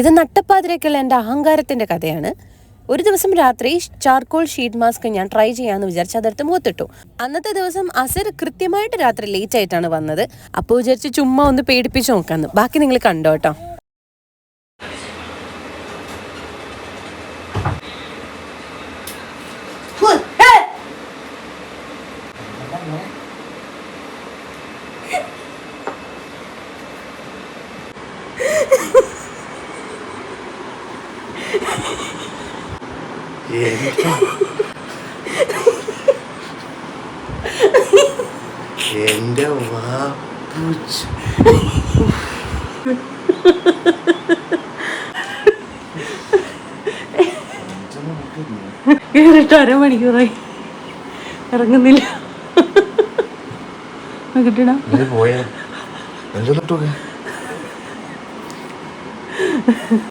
ഇത് നട്ടപ്പാതിരക്കുള്ള എന്റെ അഹങ്കാരത്തിന്റെ കഥയാണ്. ഒരു ദിവസം രാത്രി ചാർക്കോൾ ഷീറ്റ് മാസ്ക് ഞാൻ ട്രൈ ചെയ്യാമെന്ന് വിചാരിച്ച് അതെടുത്ത് മുഖത്തിട്ടു. അന്നത്തെ ദിവസം അസർ കൃത്യമായിട്ട് രാത്രി ലേറ്റ് ആയിട്ടാണ് വന്നത്. അപ്പോൾ വിചാരിച്ച് ചുമ്മാ ഒന്ന് പേടിപ്പിച്ച് നോക്കാന്ന്. ബാക്കി നിങ്ങൾ കണ്ടോ കേട്ടോ. എന്റെ വാപ്പുച്ച്. കേറിട്ട് അരമണിക്കൂറായി. ഇറങ്ങുന്നില്ല. കിട്ടണ പോയ. എന്തൊക്കെ